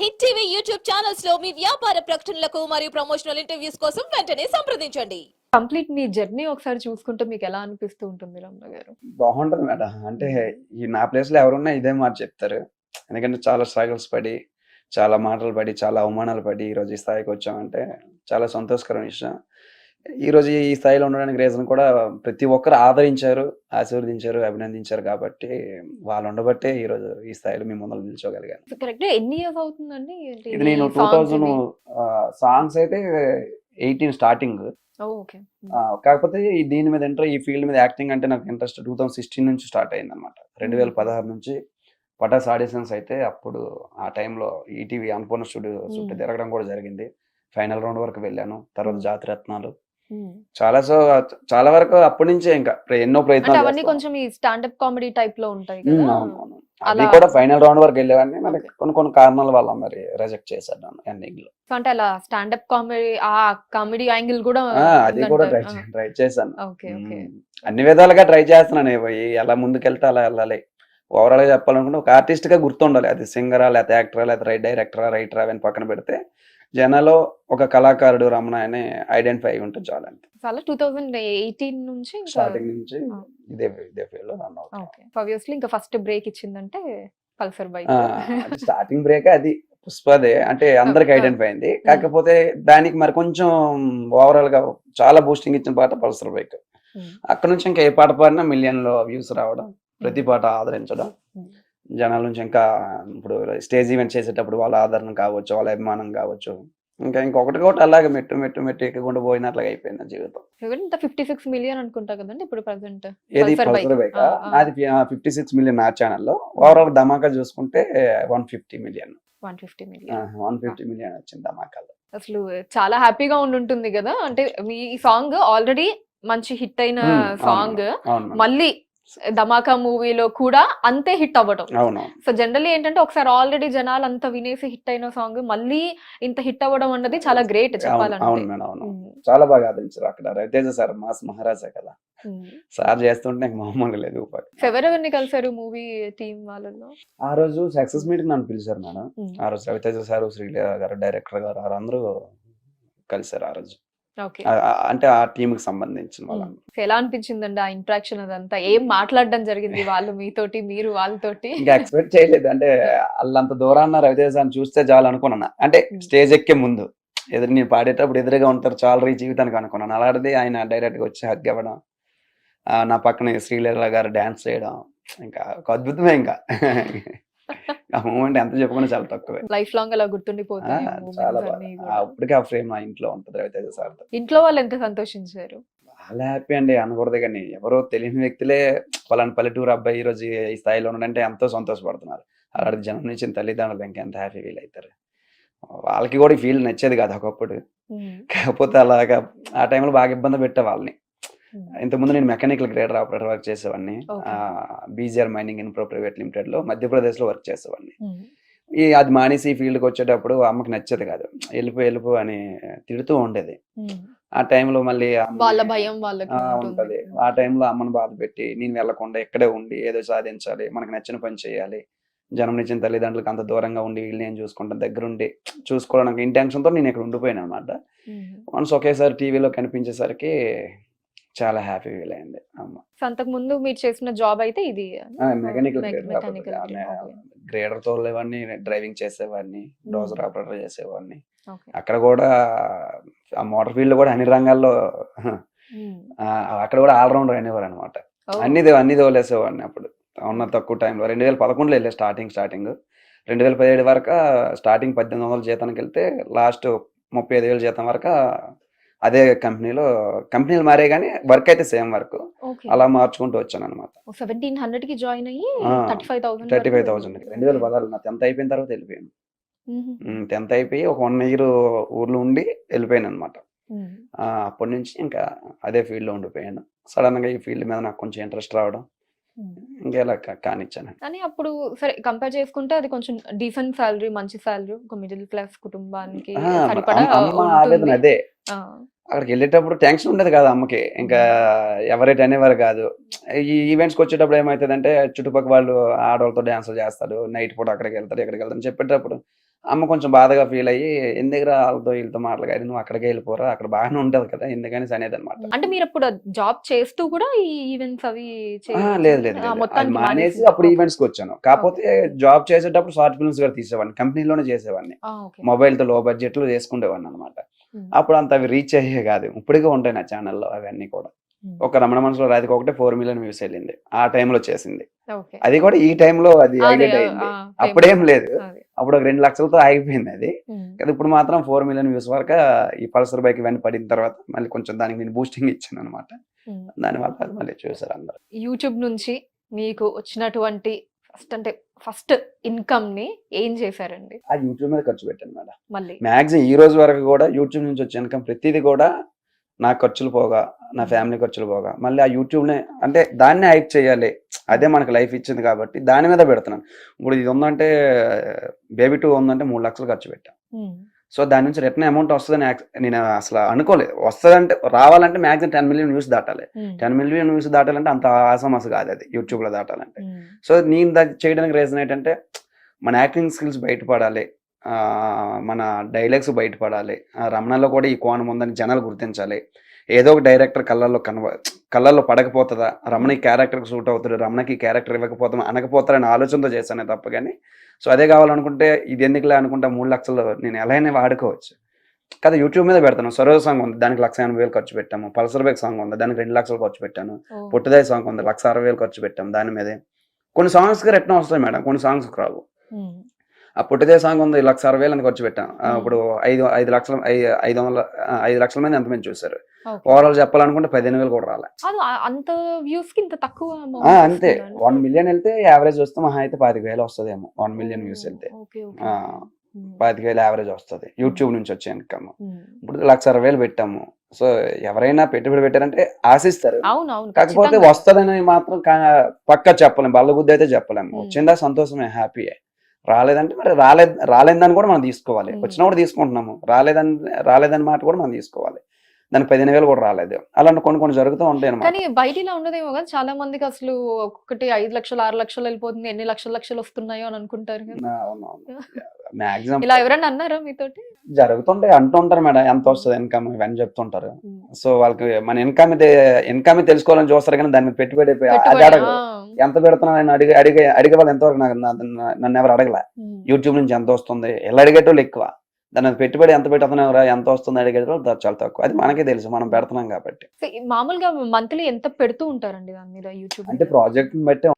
Hit TV YouTube ఛానల్స్లో మీ వ్యాపార ప్రకటనలకు మరియు ప్రమోషనల్ ఇంటర్వ్యూస్ కోసం వెంటనే సంప్రదించండి. కంప్లీట్ మీ జర్నీ ఒకసారి చూసుకుంటే మీకు ఎలా అనిపిస్తూ ఉంటుంది రమణ గారు? బాగుంటది మేడం. అంటే ఈ నా ప్లేస్లో ఎవరున్నా ఇదే మాట చెప్తారు. ఎందుకంటే చాలా స్ట్రగల్స్ పడి చాలా మాటలు పడి చాలా అవమానాలు పడి ఈ రోజు ఈ స్థాయికి వచ్చామంటే చాలా సంతోషకరమైన విషయం. ఈ రోజు ఈ స్థాయిలో ఉండడానికి రీజన్ కూడా ప్రతి ఒక్కరు ఆదరించారు ఆశీర్వదించారు అభినందించారు కాబట్టి వాళ్ళు ఉండబట్టే ఈ రోజు ఈ స్థాయిలో మీ ముందర నిల్చోగలిగాను కరెక్ట్ ఎన్ని ఇయర్స్ అవుతుందండి ఏంటి ఇది నేను టూ థౌజండ్? సాంగ్స్ అయితే ఎయిటీన్ స్టార్టింగ్ ఓకే కాకపోతే దీని మీద ఇంట్రెస్ట్ ఈ ఫీల్డ్ మీద యాక్టింగ్ అంటే నాకు ఇంట్రెస్ట్ టూ థౌసండ్ సిక్స్టీన్ నుంచి స్టార్ట్ అయింది అనమాట రెండు వేల పదహారు నుంచి పటాస్ ఆడిషన్స్ అయితే అప్పుడు ఆ టైంలో ఈటీవీ అన్నపూర్ణ స్టూడియో చుట్టూ Hmm. తిరగడం కూడా జరిగింది ఫైనల్ రౌండ్ వరకు వెళ్ళాను తర్వాత Hmm. జాతిరత్నాలు. చాలా సో చాలా వరకు అప్పటి నుంచే ఇంకా ఎన్నో ప్రయత్నాలు అవన్నీ. కొంచెం ఈ స్టాండప్ కామెడీ టైప్లో ఉంటాయి. అది కూడా ఫైనల్ రౌండ్ వరకు వెళ్ళేవాడిని మరి. కొన్ని కొన్ని కారణాల వల్ల మరి రిజెక్ట్ చేశాను ఎండింగ్లో అంటే అలా స్టాండప్ కామెడీ ఆ కామెడీ యాంగిల్ కూడా అది కూడా ట్రై. ట్రై చేశాను. అన్ని విధాలుగా ట్రై చేస్తున్నాను పోయి ఎలా ముందుకెళ్తే అలా వెళ్ళాలి ఓవరాల్గా చెప్పాలనుకుంటే ఒక ఆర్టిస్ట్గా గుర్తుండాలి అది సింగరా లేకపోతే యాక్టరా లేకపోతే డైరెక్టరా రైటరా అని పక్కన పెడితే జనాలో ఒక కళాకారుడు రమణ అని ఐడెంటిఫై అయి ఉంటే చాలు అంతే. చాలా టూ థౌజండ్ ఎయిటీన్ నుంచి స్టార్టింగ్ నుంచి. ఇదే ఇదే ఫీల్డ్లో రన్ అవుతాం. ఓకే ఆబ్వియస్లీ ఇంకా ఫస్ట్ బ్రేక్ ఇచ్చిందంటే పల్సర్ బైక్. స్టార్టింగ్ బ్రేక్ అది. పుష్పదే. అంటే అందరికి. ఐడెంటిఫై అయింది. కాకపోతే దానికి మరి కొంచెం ఓవరాల్గా చాలా బూస్టింగ్ ఇచ్చిన పాట పల్సర్ బైక్. అక్కడ నుంచి ఇంకా ఏ పాట పాడినా మిలియన్లో వ్యూస్ రావడం ప్రతి పాట ఆదరించడం. Hmm. జనాల నుంచి ఇంకా ఇప్పుడు స్టేజ్ ఈవెంట్ చేసేటప్పుడు వాళ్ళ ఆదరణ కావచ్చు వాళ్ళ అభిమానం కావచ్చు. ఇంకా ఇంకొకటి కూడా అలాగే మెట్టు మెట్టు మెట్టు ఎక్కకుండా పోయినట్లుగా అయిపోయింది జీవితం ఇంత ఫిఫ్టీ సిక్స్ మిలియన్ అనుకుంటా కదండి ఇప్పుడు ప్రజెంట్ ఏది పల్సర్. బైక్. నాది ఫిఫ్టీ సిక్స్ మిలియన్ నా ఛానల్లో ఓవరాల్ ధమాకా చూసుకుంటే one fifty million one fifty million one fifty million వచ్చింది ధమాకాలో అసలు చాలా హ్యాపీగా ఉండుంటుంది కదా అంటే మీ సాంగ్ ఆల్రెడీ మంచి హిట్ అయిన. సాంగ్. మళ్ళీ ధమాకా మూవీలో కూడా అంతే హిట్ అవ్వడం సో జనరల్లీ ఏంటంటే ఒకసారి ఆల్రెడీ జనాలు అంత వినేసి హిట్ అయిన సాంగ్ మళ్ళీ ఇంత హిట్ అవ్వడం అన్నది చాలా గ్రేట్ చెప్పాలంటే. చాలా బాగా ఆదరించారు అక్కడ రవితేజ సార్ మాస్ మహారాజా కదా. సార్ చేస్తుంటే నాకు మామూలుగా లేదు ఎవరెవరిని కలిసారు మూవీ టీమ్ వాళ్ళలో ఆ రోజు సక్సెస్ మీట్ నన్ను పిలిచారు మేడం. ఆ రోజు రవితేజ సార్ శ్రీలేఖ గారు డైరెక్టర్ గారు అందరూ కలిసారు ఆ రోజు. అంటే ఆ టీమ్కి సంబంధించిన సో ఎలా అనిపించిందండి ఆ ఇంట్రాక్షన్ అదంతా? ఏం మాట్లాడడం జరిగింది వాళ్ళు మీతోటి మీరు వాళ్ళతోటి? ఇంకా ఎక్స్పెక్ట్ చేయలేదు. అంటే వాళ్ళంత దూరాన్న రవితేజ చూస్తే చాలు అనుకున్నాను. అంటే. స్టేజ్ ఎక్కే ముందు. ఎదురు నేను పాడేటప్పుడు ఎదురుగా ఉంటారు చాలు ఈ జీవితానికి అనుకున్నాను. అలాంటిది ఆయన డైరెక్ట్గా వచ్చి హగ్ ఇవ్వడం నా పక్కన శ్రీలేఖ గారు డాన్స్ చేయడం ఇంకా ఒక అద్భుతమే ఇంకా. ఆ మూమెంట్ ఎంత చెప్పుకున్నా చాలా తక్కువే. లైఫ్ లాంగ్ అలా గుర్తుండిపోతాయి ఆ చాలా బాగా. అప్పటికే ఆ ఫ్రేమ్ నా ఇంట్లో ఉంటుంది రవితేజ సార్తో. ఇంట్లో వాళ్ళు ఎంత సంతోషించారు? చాలా హ్యాపీ అండి అనకూడదు కానీ ఎవరో తెలియని వ్యక్తులే పలానా పల్లెటూరు అబ్బాయి ఈ రోజు ఈ స్థాయిలో ఉన్నాడంటే ఎంతో సంతోషపడుతున్నారు. అలాంటి జనం నుంచి తల్లిదండ్రులు ఇంకెంత హ్యాపీ ఫీల్ అవుతారు. వాళ్ళకి కూడా ఫీల్ నచ్చేది కాదు ఒకప్పుడు. ఉమ్, కాకపోతే అలాగా ఆ టైంలో బాగా ఇబ్బంది పెట్టే వాళ్ళని. ఇంతకుముందు నేను మెకానికల్ గ్రేడర్ ఆపరేటర్ వర్క్ చేసేవాడిని. బీజీఆర్ మైనింగ్ ఇన్ఫ్రో ప్రైవేట్ లిమిటెడ్లో మధ్యప్రదేశ్లో వర్క్ చేసేవాడిని ఉమ్, ఈ అది మానేసి ఈ ఫీల్డ్కి వచ్చేటప్పుడు అమ్మకి నచ్చేది కాదు వెళ్ళిపో వెళ్ళిపో అని తిడుతూ ఉండేది ఉమ్. ఆ టైంలో మళ్ళీ వాళ్ళ భయం వాళ్ళకి ఆ, ఉంటుంది. ఆ టైంలో అమ్మని బాధ పెట్టి నేను వెళ్ళకుండా ఇక్కడే ఉండి ఏదో సాధించాలి మనకు నచ్చిన పని చేయాలి జనం నచ్చిన తల్లిదండ్రులకు అంత దూరంగా ఉండి వీళ్ళు నేను చూసుకుంటాను దగ్గరుండి చూసుకోవడానికి ఇంటెన్షన్తో నేను ఇక్కడ ఉండిపోయాను అనమాట. వన్స్ ఒకేసారి టీవీలో కనిపించేసరికి చాలా హ్యాపీ ఫీల్ అయింది. అమ్మ. అంతకు ముందు మీరు చేసిన జాబ్ అయితే ఇది మెకానికల్ గ్రేడర్ తోలేవాడిని డ్రైవింగ్ చేసేవాడిని డోజర్ ఆపరేటర్ చేసేవాడిని. అక్కడ కూడా ఆ మోటార్ ఫీల్డ్ కూడా అన్ని రంగాల్లో ఆ, అక్కడ కూడా ఆల్రౌండర్ అనేవారు అనమాట అన్ని దో- అన్ని తోలేసేవాడిని అప్పుడు. ఉన్న తక్కువ టైంలో రెండు వేల పదకొండులో వెళ్ళే స్టార్టింగ్ స్టార్టింగ్ రెండు వేల పదిహేడు వరకు స్టార్టింగ్ పద్దెనిమిది వందల జీతానికి వెళ్తే లాస్ట్ ముప్పై ఐదు వేల జీతం వరకు అదే కంపెనీలో కంపెనీలు మారే కానీ వర్క్ అయితే సేమ్ వర్క్ అలా మార్చుకుంటూ వచ్చాను అనమాట సెవెంటీన్ హండ్రెడ్కి జాయిన్ అయ్యి thirty five thousand thirty five thousand రెండు వేల పదహారు నా టెన్త్ అయిపోయిన తర్వాత వెళ్ళిపోయాను. టెన్త్ అయిపోయి ఒక వన్ ఇయర్ ఊర్లో ఉండి వెళ్ళిపోయాను అనమాట అప్పటి నుంచి ఇంకా అదే field లో ఉండిపోయాను. సడన్గా ఈ ఫీల్డ్ మీద నాకు కొంచెం ఇంట్రెస్ట్ రావడం. ఇంకా ఇలా కా- కానిచ్చాను కానీ అప్పుడు సరే కంపేర్ చేసుకుంటే అది కొంచెం డీసెంట్ సాలరీ మంచి సాలరీ ఒక మిడిల్ క్లాస్ కుటుంబానికి. ఆవేదన అదే. అక్కడికి వెళ్ళేటప్పుడు టెన్షన్ ఉండదు కదా అమ్మకి. ఇంకా ఎవరైతే అనేవారు కాదు. ఈ ఈవెంట్స్కి వచ్చేటప్పుడు ఏమవుతుందంటే చుట్టుపక్కల వాళ్ళు ఆడవాళ్ళతో డ్యాన్సులు చేస్తారు నైట్ పూట అక్కడికి వెళ్తారు ఇక్కడికి వెళ్తారు చెప్పేటప్పుడు అమ్మ కొంచెం బాధగా ఫీల్ అయ్యి ఎందుకు వాళ్ళతో వీళ్ళతో మాట్లాడి నువ్వు అక్కడికి వెళ్ళిపోరా? అక్కడ బాగానే ఉంటది కదా? ఎందుకని? అనేది అనమాట అంటే మీరు అప్పుడు జాబ్ చేస్తూ కూడా ఈ ఈవెంట్స్ అవి లేదు లేదు. అది మానేసి. అప్పుడు ఈవెంట్స్కి వచ్చాను. కాకపోతే జాబ్ చేసేటప్పుడు షార్ట్ ఫిల్మ్స్ కూడా తీసేవాడిని. కంపెనీలోనే చేసేవాడిని. మొబైల్తో లో బడ్జెట్లో చేసుకునేవాడిని అనమాట. అప్పుడు అంత అవి రీచ్ అయ్యే కాదు. ఇప్పటికే ఉంటాయి నా ఛానల్లో అవన్నీ కూడా. ఒక రమణ మనసులో రాధిక ఒకటే ఫోర్ మిలియన్ వ్యూస్ వెళ్ళింది. ఆ time లో చేసింది. అది కూడా ఈ టైంలో అది హైలైట్ అయింది. అప్పుడేం. లేదు. అప్పుడు ఒక రెండు లక్షలతో ఆగిపోయింది అది. కానీ ఇప్పుడు మాత్రం ఫోర్ మిలియన్ వ్యూస్ వరకు ఈ పల్సర్ బైక్ ఇవన్నీ పడిన తర్వాత మళ్ళీ కొంచెం దానికి నేను బూస్టింగ్ ఇచ్చాను అనమాట. దానివల్ల అది మళ్ళీ చూసారు అందరు. యూట్యూబ్ నుంచి మీకు వచ్చినటువంటి ఫస్ట్ అంటే ఫస్ట్ ఇన్కమ్ని ఏం చేశారండి? ఆ యూట్యూబ్ మీద ఖర్చు పెట్టాను మేడం. మళ్ళీ. మ్యాక్సిమం ఈ రోజు వరకు కూడా యూట్యూబ్ నుంచి వచ్చే ఇన్కమ్ ప్రతిదీ కూడా నా ఖర్చులు పోగా నా ఫ్యామిలీ ఖర్చులు పోగా. మళ్ళీ ఆ యూట్యూబ్నే అంటే దాన్నే హైప్ చేయాలి. అదే మనకు లైఫ్ ఇచ్చింది కాబట్టి దాని మీద పెడుతున్నాను. ఇప్పుడు ఇది ఉందంటే బేబీ టూ ఉందంటే మూడు లక్షలు ఖర్చు పెట్టాను ఉమ్. సో దాని నుంచి రిటర్న్ అమౌంట్ వస్తుందని నేను అసలు అనుకోలేదు వస్తుందంటే రావాలంటే మ్యాక్సిమం టెన్ మిలియన్ వ్యూస్ దాటాలి. టెన్ మిలియన్ వ్యూస్ దాటాలంటే అంత ఆసమస్ కాదు అది యూట్యూబ్లో దాటాలంటే. ఉమ్. సో నేను దాన్ని చేయడానికి రీజన్ ఏంటంటే మన యాక్టింగ్ స్కిల్స్ బయటపడాలి. మన డైలాగ్స్ బయటపడాలి. ఆ, రమణలో కూడా ఈ కోణం ఉందని జనాలు గుర్తించాలి. ఏదో ఒక డైరెక్టర్ కళ్ళల్లో కనవ కళ్ళల్లో పడకపోతుందా? రమణ ఈ క్యారెక్టర్కి సూట్ అవుతాడు. రమణకి క్యారెక్టర్ ఇవ్వకపోతాం అనకపోతారని ఆలోచనతో చేశానే తప్ప కానీ సో అదే కావాలనుకుంటే ఇది ఎందుకులే అనుకుంటా మూడు లక్షలు నేను ఎలా అయినా వాడుకోవచ్చు. కదా యూట్యూబ్ మీద పెడతాను. సరోజ సాంగ్ ఉంది. దానికి లక్ష ఎనభై వేలు ఖర్చు పెట్టాము. పల్సర్ బైక్ సాంగ్ ఉంది. దానికి రెండు లక్షలు ఖర్చు పెట్టాను. పుట్టుదాయి సాంగ్ ఉంది. లక్ష అరవై వేలు ఖర్చు పెట్టాం దాని మీదే. కొన్ని సాంగ్స్కి రిటర్న్ వస్తాయి మేడం. కొన్ని సాంగ్స్ రావు. ఆ పుట్టిదే సాంగ్ ఉంది లక్ష అరవై వేలు ఖర్చు పెట్టాం. ఇప్పుడు ఐదు ఐదు లక్షల ఐదు వందల ఐదు లక్షల మంది ఎంతమంది చూసారు. ఓవరాల్ చెప్పాలనుకుంటే పదిహేను వేలు కూడా రాలే అంత వ్యూస్కి ఇంత తక్కువ amount ఆ, అంతే వస్తుందా? వన్ మిలియన్ వెళ్తే యావరేజ్ వస్తే మహా అయితే పాతిక వేలు వస్తుందేమో వన్ మిలియన్ వ్యూస్ వెళ్తే. పాతిక వేలు యావరేజ్ వస్తుంది యూట్యూబ్ నుంచి వచ్చే ఇన్కమ్. ఇప్పుడు లక్ష అరవై వేలు పెట్టాము సో ఎవరైనా పెట్టుబడి పెట్టారంటే ఆశిస్తారు కాకపోతే. వస్తుందని మాత్రం పక్కా చెప్పలేము బల్ల గుద్ది అయితే చెప్పలేము. వచ్చిందా సంతోషమే హ్యాపీయే రాలేదంటే మరి రాలేదు రాలేదని కూడా మనం తీసుకోవాలి. Hmm. వచ్చినప్పుడు తీసుకుంటున్నాము. రాలేదని రాలేదని మాట కూడా మనం తీసుకోవాలి. దానికి పదిహేను వేలు కూడా రాలేదు. అలాంటి కొన్ని కొన్ని జరుగుతూ ఉంటాయి అనమాట కానీ బయట ఉండదేమో కదా. చాలా మందికి అసలు ఒక్కొక్కటి ఐదు లక్షలు ఆరు లక్షలు వెళ్ళిపోతుంది. ఎన్ని లక్షల లక్షలు వస్తున్నాయో అని అనుకుంటారు మాక్సిమం ఇలా ఎవరైనా అన్నారా మీతోటి? జరుగుతుంటాయి అంటుంటారు మేడం. ఎంత వస్తుంది ఇన్కమ్ ఇవన్నీ చెప్తుంటారు. సో వాళ్ళకి మన ఇన్కమ్ ఇన్కమ్ తెలుసుకోవాలని చూస్తారు కానీ దాన్ని పెట్టుబడి అది పెట్టుబడి, ఎంత పెడుతున్నాను అడిగి అడిగే అడిగే వాళ్ళు ఎంతవరకు నాకు నన్ను ఎవరు అడగలే. యూట్యూబ్ నుంచి ఎంత వస్తుంది? ఎలా అడిగేటోళ్ళు ఎక్కువ. దాని పెట్టుబడి ఎంత పెడుతున్నావురా ఎంత వస్తుంది అడిగేటోళ్ళు దా- చాలా తక్కువ. అది మనకే తెలుసు మనం పెడుతున్నాం కాబట్టి. మామూలుగా మంత్లీ ఎంత పెడుతూ ఉంటారండి దాని మీద యూట్యూబ్ అంటే ప్రాజెక్ట్ బట్టి